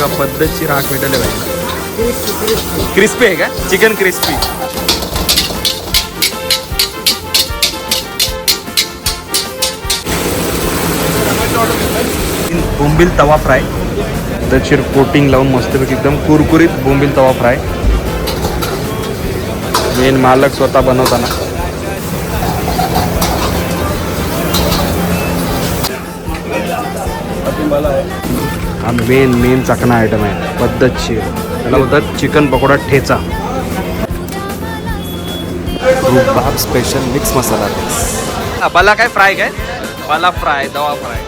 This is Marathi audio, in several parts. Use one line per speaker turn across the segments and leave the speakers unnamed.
बघा पद्धतशीर राख भेटायला पाहिजे क्रिस्पी आहे का? चिकन क्रिस्पी बोंबील तवा फ्राय. पद्धतशीर कोटिंग लावून मस्तपैकी एकदम कुरकुरीत बोंबील तवा फ्राय. मेन मालक स्वतः बनवताना. हा मेन मेन चाकणा आयटम आहे. पद्धतशीर त्याला बोलतात चिकन पकोडा ठेचा. Rubab special mix masala mix मला काय फ्राय काय? मला फ्राय दवा फ्राय.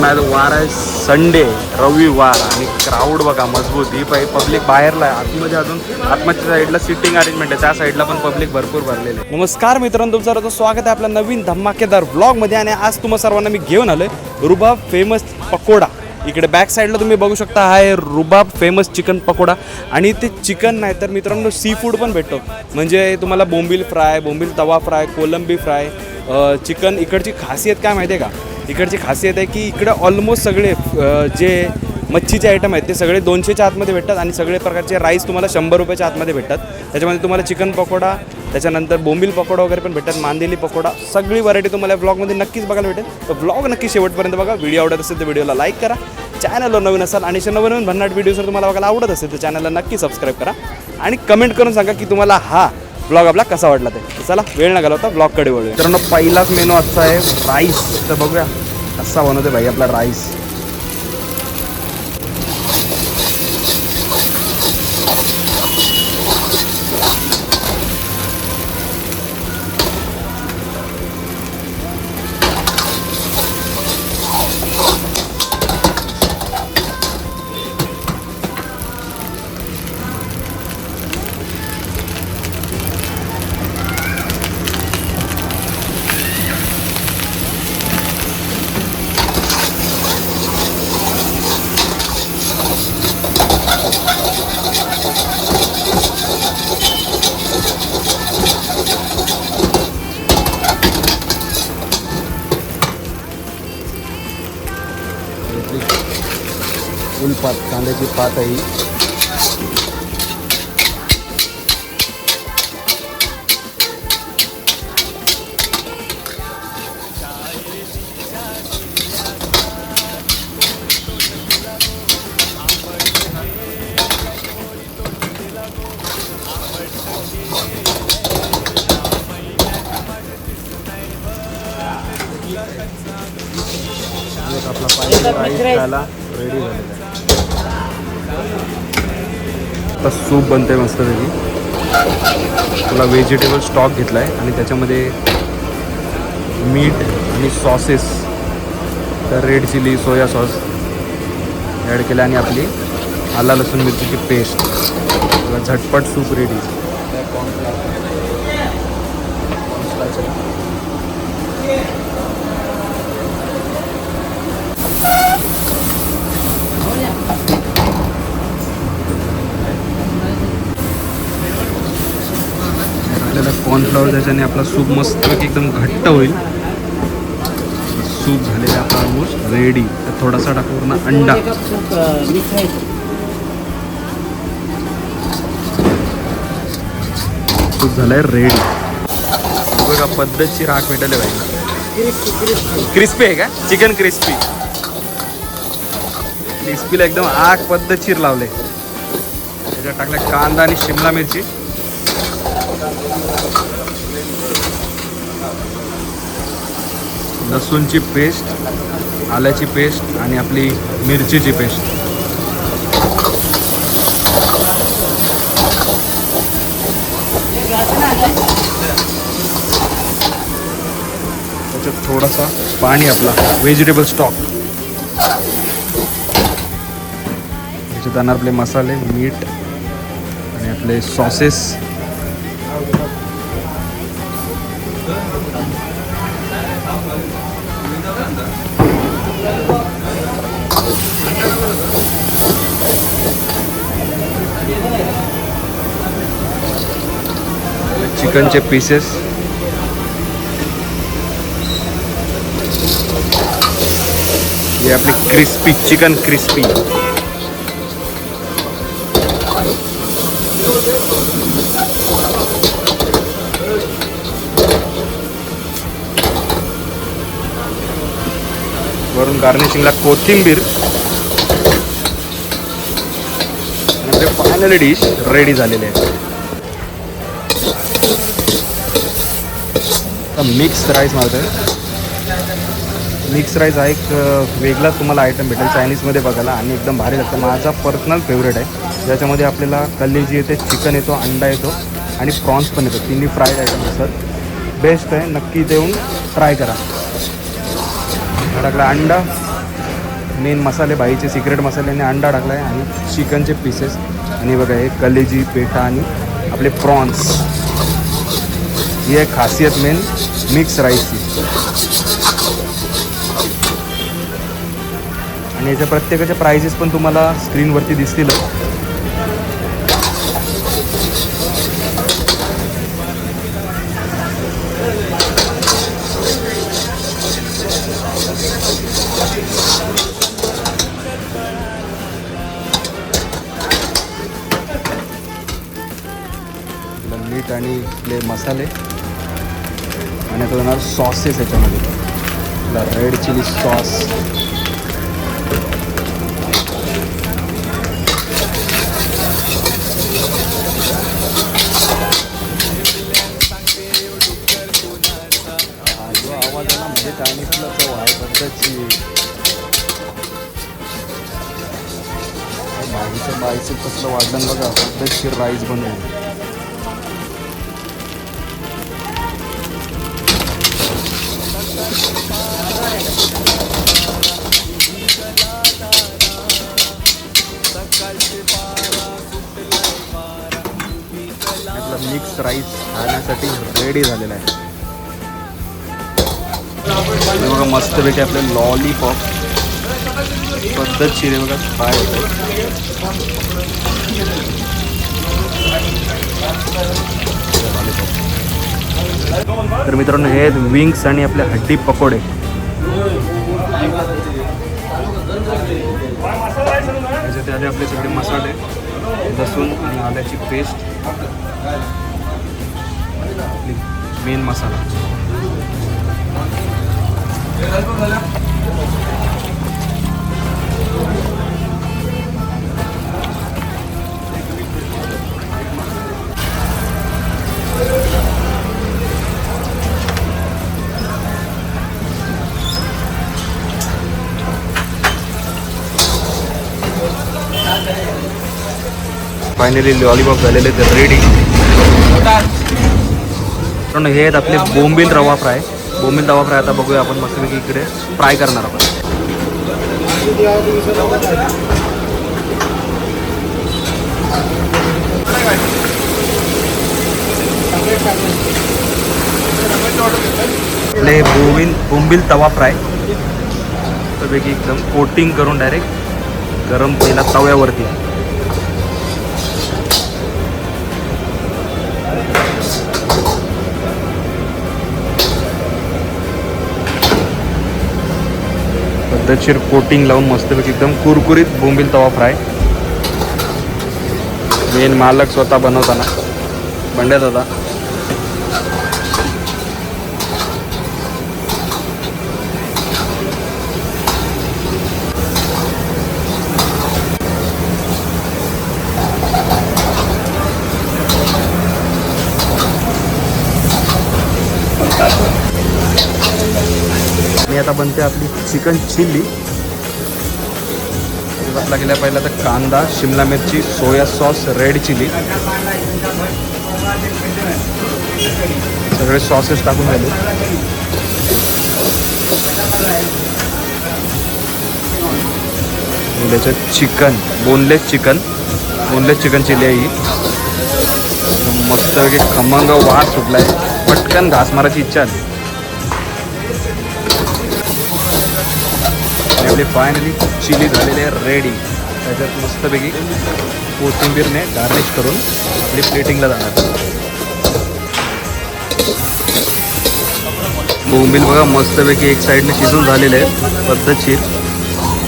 नाही तर वार आहे. संडे रविवार. आणि क्राऊड बघा मजबूत. ही पाहिजे पब्लिक बाहेरला आहे. आतमध्ये अजून आतमधच्या साईडला सिटिंग अरेंजमेंट आहे. त्या साईडला पण पब्लिक भरपूर भरलेले आहे. नमस्कार मित्रांनो तुमचं स्वागत आहे आपल्या नवीन धमाकेदार ब्लॉगमध्ये आणि आज तुम्हाला सर्वांना मी घेऊन आलोय रुबाब फेमस पकोडा. इकडे बॅक साईडला तुम्ही बघू शकता हा आहे रुबाब फेमस चिकन पकोडा. आणि ते चिकन नाही तर मित्रांनो सी फूड पण भेटतो. म्हणजे तुम्हाला बोंबील फ्राय बोंबील तवा फ्राय कोलंबी फ्राय चिकन इकडची खासियत काय माहिती आहे का? इकडची खासियत आहे की इकडे ऑलमोस्ट सगळे जे मच्छीचे आयटम आहेत ते सगळे दोनशेच्या आतमध्ये भेटतात आणि सगळे प्रकारचे राईस तुम्हाला शंभर रुपयाच्या आतमध्ये भेटतात. त्याच्यामध्ये तुम्हाला चिकन पकोडा त्याच्यानंतर बोंबील पकोडा वगैरे पण भेटतात मांदेली पकोडा सगळी व्हरायटी तुम्हाला ब्लॉगमध्ये नक्कीच बघायला भेटेल. तर ब्लॉग नक्की शेवटपर्यंत बघा. व्हिडिओ आवडत असेल तर व्हिडिओला लाईक करा. चॅनलवर नवीन असाल आणि शे नवीन नवीन भन्नाट व्हिडिओ जर तुम्हाला बघायला आवडत असेल तर चॅनलला नक्की सबस्क्राईब करा. आणि कमेंट करून सांगा की तुम्हाला हा ब्लॉग आपला कसा वाटला ते. चला वेळ न घालवता ब्लॉगकडे वळूया. मित्रांनो पहिलाच मेनू आजचा आहे राईस तर बघूया कसा बनवते भाई आपला राईस कांद्याची पात आहे ही. एक आपला पाहिजे राईस आता सूप बनते मस्तपैकी तुला व्हेजिटेबल स्टॉक घेतला आहे आणि त्याच्यामध्ये मीठ आणि सॉसेस तर red chilli soya sauce add केलं आणि आपली आला लसूण मिरचीची पेस्ट तुला झटपट सूप रेडी कॉर्नफ्लॉवर त्याच्याने आपला सूप मस्त एकदम घट्ट होईल. सूप झालेला आपला ऑलमोस्ट रेडी तर थोडासा टाकू पूर्ण अंडा सूप झालाय रेडी बघा पद्धतची राख भेटले भाई क्रिस्पी आहे का? चिकन क्रिस्पी क्रिस्पीला एकदम आग पद्धतशीर लावले. त्याच्यात टाकल्या कांदा आणि शिमला मिरची. लसूणची पेस्ट आल्याची पेस्ट आणि आपली मिरचीची पेस्ट. त्याच्यात थोडासा पाणी आपला व्हेजिटेबल स्टॉक त्याच्यात जाणार आपले मसाले मीठ आणि आपले सॉसेस चिकनचे पीसेस हे आपली क्रिस्पी चिकन क्रिस्पी वरून गार्निशिंगला कोथिंबीर. म्हणजे फायनल डिश रेडी झालेली आहे. मिक्स राईस मारतोय. मिक्स राईस हा एक वेगळाच तुम्हाला आयटम भेटेल चायनीजमध्ये बघायला आणि एकदम भारी लागतं. माझा पर्सनल फेवरेट आहे. ज्याच्यामध्ये आपल्याला कल्लेजी येते चिकन येतो अंडा येतो आणि प्रॉन्स पण येतो तिन्ही फ्राईड आयटम असतात. बेस्ट आहे नक्की देऊन ट्राय करा. टाकला अंडा. मेन मसाले बाईचे सिक्रेट मसाल्याने अंडा टाकला आहे आणि चिकनचे पीसेस आणि बघा हे कलेजी पेठा आणि आपले प्रॉन्स ही आहे खासियत मेन मिक्स राईस. सिस्टम आणि याच्या प्रत्येकाच्या प्राइजेस पण तुम्हाला स्क्रीनवरती दिसतील मीठ आणि आपले मसाले. आणि आता जाणार सॉसेस याच्यामध्ये. आपला रेड चिली सॉस हा, जो आवाज आला म्हणजे चायनीजला चव आहे पद्धतची भाजीचं बाईचं कसलं वाढलं बघा पद्धतशीर राईस बनवून. राईस खाण्यासाठी रेडी झालेला आहे. आणि बघा मस्तपैकी आपले लॉलीपॉप पद्धतशीर आहे बघा काय होतं? तर मित्रांनो हे आहेत विंग्स आणि आपले हड्डी पकोडे. त्याच्यात आले आपले सगळे मसाले लसूण आणि आल्याची paste main masala finally lollipop झालेले ते मित्रांनो पण हे आहेत आपले बोंबील रवा फ्राय. बोंबील रवा फ्राय आता बघूया आपण मस्तपैकी इकडे फ्राय करणार आपण आपले बोंबील बोंबील तवा फ्राय. मस्तपैकी एकदम कोटिंग करून डायरेक्ट गरम तेलात तव्यावरती. पद्धतशीर कोटिंग लावून मस्तपैकी एकदम कुरकुरीत बोंबील तवा फ्राय मेन मालक स्वतः बनवताना. बंड्या दादा. आणि आता बनते आपली चिकन चिल्ली. घातला गेल्या पहिला तर कांदा शिमला मिरची सोया सॉस रेड चिली सगळे सॉसेस टाकून झाले त्याच्यात chicken boneless chicken boneless chicken chilli आहे ही. मस्तपैकी खमंग वास आहे पटकन घास मारायची इच्छा आली आपली फायनली चिली झालेले रेडी त्याच्यात मस्तपैकी कोथिंबीरने गार्निश करून आपली प्लेटिंगला जाणार. बोंबील बघा मस्तपैकी एक साईडने शिजून झालेले आहे पद्धतशीर.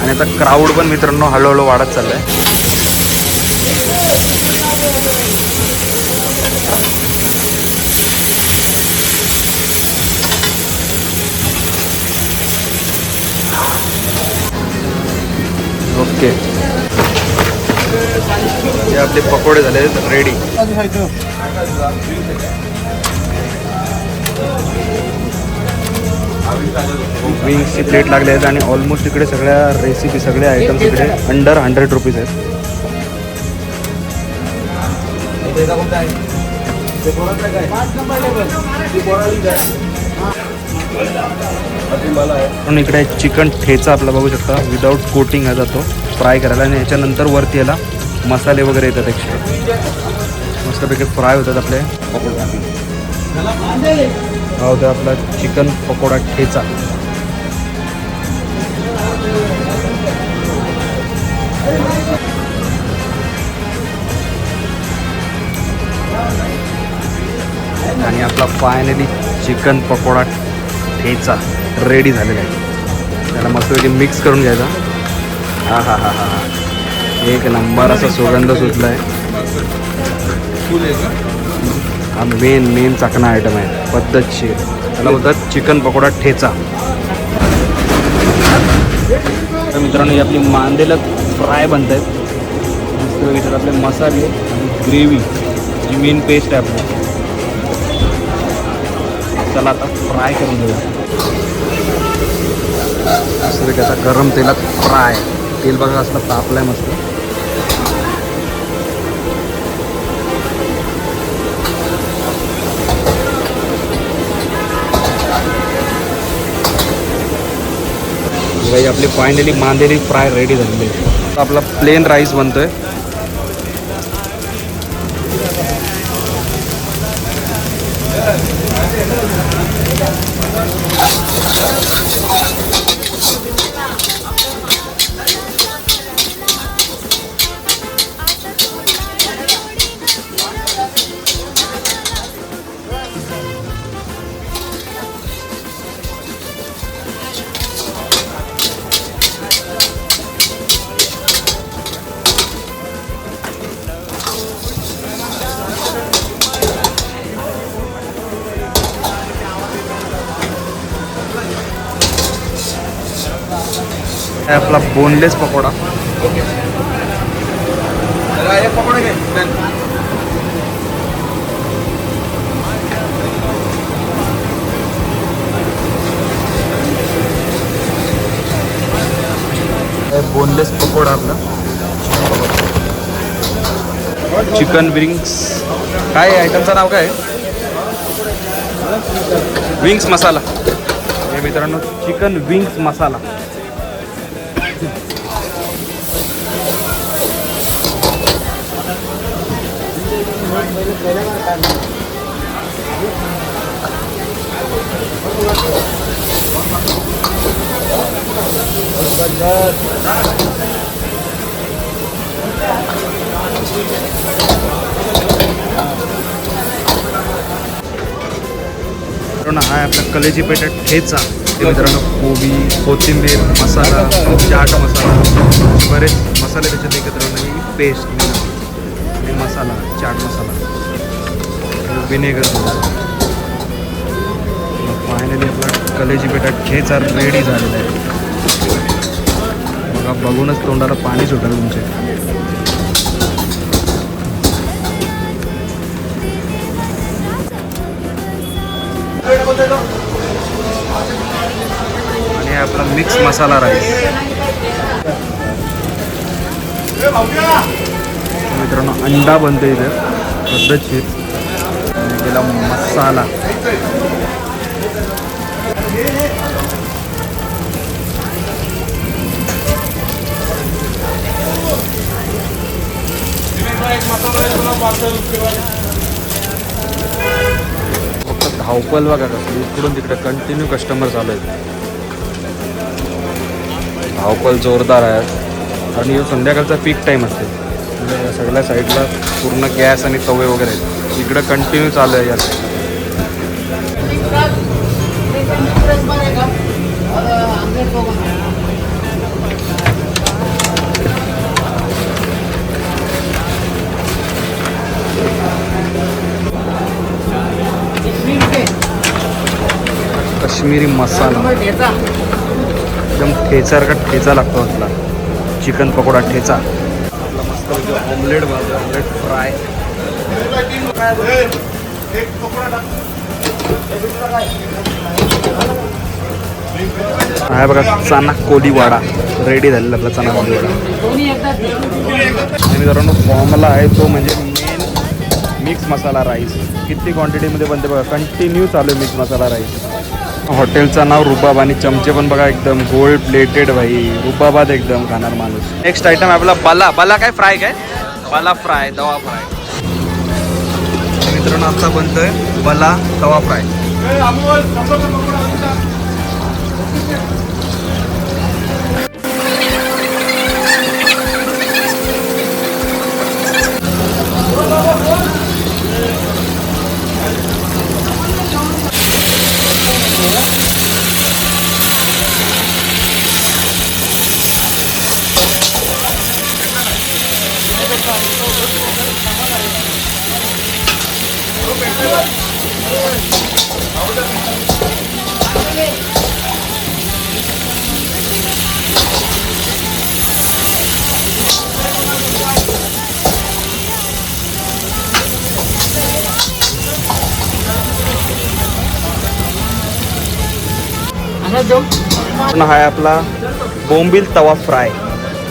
आणि आता क्राऊड पण मित्रांनो हळूहळू वाढत चाललं आहे ओके. हे आपले पकोडे झाले रेडी विंग्सची प्लेट लागले आहेत आणि ऑलमोस्ट इकडे सगळ्या रेसिपी सगळे आयटम्स इकडे अंडर हंड्रेड रुपीज आहेत. पण इकडे चिकन ठेचा आपला बघू शकता. विदाऊट कोटिंग हा जातो. फ्राय करायला आणि याच्यानंतर वरती याला मसाले वगैरे येतात एक्स्ट्रा मस्तपैकी फ्राय होतात आपले. हा होता आपला चिकन पकोडा ठेचा. आणि आपला फायनली चिकन पकोडा ठेचा रेडी झालेला आहे. त्याला मस्तपैकी मिक्स करून घ्यायचा. हा हा हा हा एक नंबर असा सुगंध सुटला आहे हा मेन मेन चाकणा आयटम आहे. पद्धतशीर त्याला बोलतात चिकन पकोडा ठेचा. तर मित्रांनो ही आपली मांदेला फ्राय बनत आहेत मस्तपैकी आपले मसाले आणि ग्रेव्ही जी मेन पेस्ट आहे आपली. चला आता फ्राय करून घेऊया. मस्तपैकी आता गरम तेलात फ्राय तेल बघा असलं तापलाय मस्त. आपली फायनली मांदेली फ्राय रेडी झालेली आहे. आपला प्लेन राईस बनतोय. आपला बोनलेस पकोडा. बोनलेस पकोडा आपला. चिकन विंग्स काय आयटमचं नाव काय विंग्स मसाला हे मित्रांनो चिकन विंग्स मसाला हा आहे आपला कलेजी पेटा ठेचा. ते मित्रांनो कोबी कोथिंबीर मसाला चाट मसाला. बरेच मसाले त्याच्यात एकत्र पेस्ट आणि मसाला चाट मसाला. विनेगर फायनली आपला कलेजी बेटा खेचार रेडी झालेला आहे. बघा बघूनच तोंडाला पाणी सुटेल तुमचे. आणि आपला मिक्स मसाला राईस मित्रांनो अंडा बनतो इथे. पद्धतशीर. आणि मसाला फक्त धावपल बघा कसं इकडून तिकडे कंटिन्यू कस्टमर चालू आहेत. धावपल जोरदार आहे. आणि संध्याकाळचा पीक टाईम असते. सगळ्या साईडला पूर्ण गॅस आणि तवे वगैरे आहेत. इकडं कंटिन्यू चालू आहे या काश्मीरी मसाला. एकदम ठेचार का ठेचा लागतो म्हटला चिकन पकोडा ठेचा. मस्त ऑमलेट माझं ऑमलेट फ्राय हा बघा चना कोलीवाडा रेडी झालेला आपला चना कोलीवाडा आणि मित्रांनो फॉर्मला आहे तो म्हणजे मेन मिक्स मसाला राईस किती क्वांटिटीमध्ये बनते बघा कंटिन्यू चालू आहे मिक्स मसाला राईस हॉटेलचं नाव रुबाब आणि चमचे पण बघा एकदम गोल्ड प्लेटेड भाई. रुबाबाद एकदम खाणार माणूस. नेक्स्ट आयटम आपला बला. बला काय फ्राय काय? बला फ्राय तवा फ्राय. मित्रांनो आता बनतोय बला तवा फ्राय. हा आहे आपला बोंबील तवा फ्राय.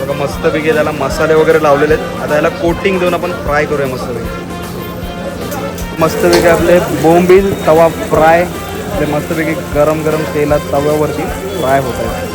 बघा मस्तपैकी त्याला मसाले वगैरे लावलेले आहेत. आता याला कोटिंग देऊन आपण फ्राय करूया मस्तपैकी मस्तपैकी आपले बोंबील तवा फ्राय आपले मस्तपैकी गरम गरम तेलात तव्यावरती फ्राय होत आहेत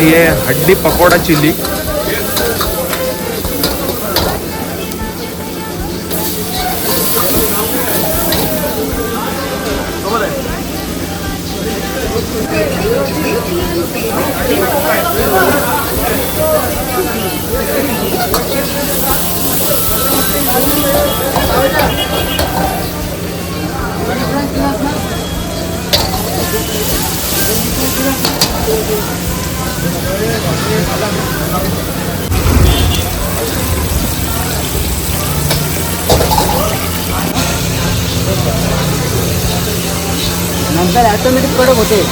ये हड्डी पकोडा चिली
नंतर ॲटोमॅटिक कडक होते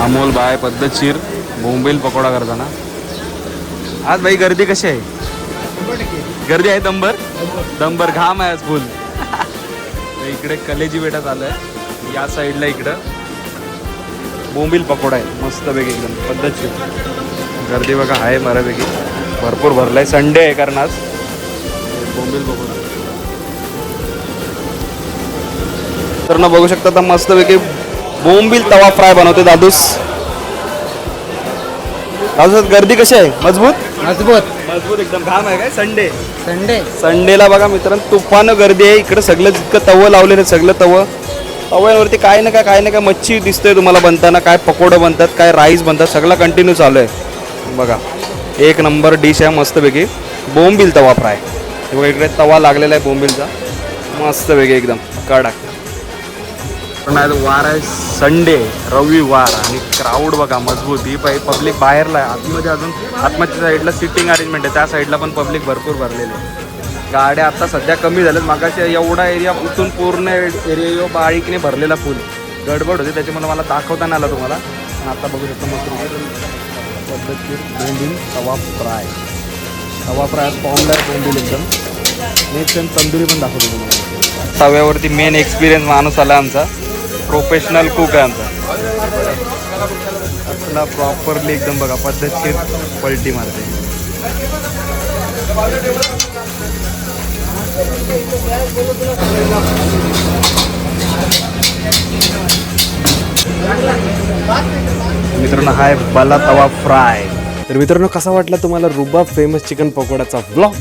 अमोल बाय पद्धतशीर बोंबील पकोडा करताना. आज भाई गर्दी कशी आहे? गर्दी आहे दंबर दंबर घाम आहे आज फुल. इकडे कलेजी बेटात आलंय या साईडला इकडं. बोंबील पकोडा आहे मस्त पैकी एकदम पद्धतशीर. गर्दी बघा आहे बऱ्यापैकी. भरपूर भरलाय संडे आहे कारण आज. बोंबील पकोडा. तर ना बघू शकता तर मस्तपैकी बोंबील तवा फ्राय बनवते दादूस. दादूस गर्दी कशी आहे? मजबूत?
मजबूत.
मजबूत एकदम. घाम आहे काय? संडे.
संडे.
संडेला बघा मित्रांनो तुफान गर्दी आहे. इकडे सगळं जितकं तवं लावलेलं आहे सगळं तवं. तव्यांवरती काय ना काय काय ना काय मच्छी दिसतोय तुम्हाला बनताना. काय पकोडं बनतात काय राईस बनतात सगळं कंटिन्यू चालू आहे. बघा. एक नंबर डिश आहे मस्तपैकी. बोंबील तवा फ्राय. बघा इकडे तवा लागलेला आहे बोंबीलचा मस्तपैकी एकदम. कडक. पण आज वार आहे. संडे रविवार आणि क्राऊड बघा मजबूत. ही आहे पब्लिक बाहेरला आहे. आतमध्ये अजून आतमधच्या साईडला सिटिंग अरेंजमेंट आहे. त्या साईडला पण पब्लिक भरपूर भरलेले आहे गाड्या आता सध्या कमी झाल्यात. मागाशी एवढा एरिया उचून पूर्ण एरिया बारीकने भरलेला फुल गडबड होती. त्याच्यामुळे मला दाखवता नाही आला तुम्हाला. पण आता बघू शकतो मस्त पद्धतशीर बोंबील तवा फ्राय तवा फ्राय पॉमलर बोंबील एकदम. नेक्स्ट टाइम तंदुरी पण दाखवतो तुम्हाला. तव्यावरती मेन एक्सपिरियन्स माणूस आला आमचा. प्रोफेशनल कुक आहे आमचा. आपला प्रॉपरली एकदम बघा पद्धतशीर पलटी मारते. मित्रांनो हाय बला तवा फ्राय. तर मित्रांनो कसा वाटला तुम्हाला रुबाब फेमस चिकन पकोडाचा ब्लॉग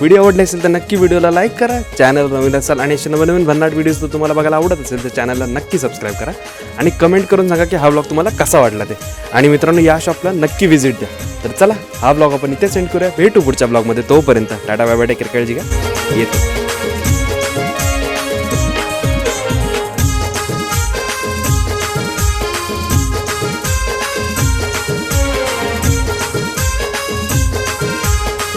व्हिडिओ आवडले असेल तर नक्की व्हिडिओला लाईक करा. चॅनल नवीन असाल आणि असे नवनवीन भन्नाट व्हिडिओज जर तुम्हाला बघायला आवडत असेल तर चॅनलला नक्की सबस्क्राईब करा. आणि कमेंट करून सांगा की हा ब्लॉग तुम्हाला कसा वाटला ते. आणि मित्रांनो या शॉपला नक्की व्हिजिट द्या. तर चला हा ब्लॉग आपण इथे सेंड करूया. भेटू पुढच्या ब्लॉगमध्ये तोपर्यंत. टाटा बाय बाय टेक काळजी घ्या. येतो.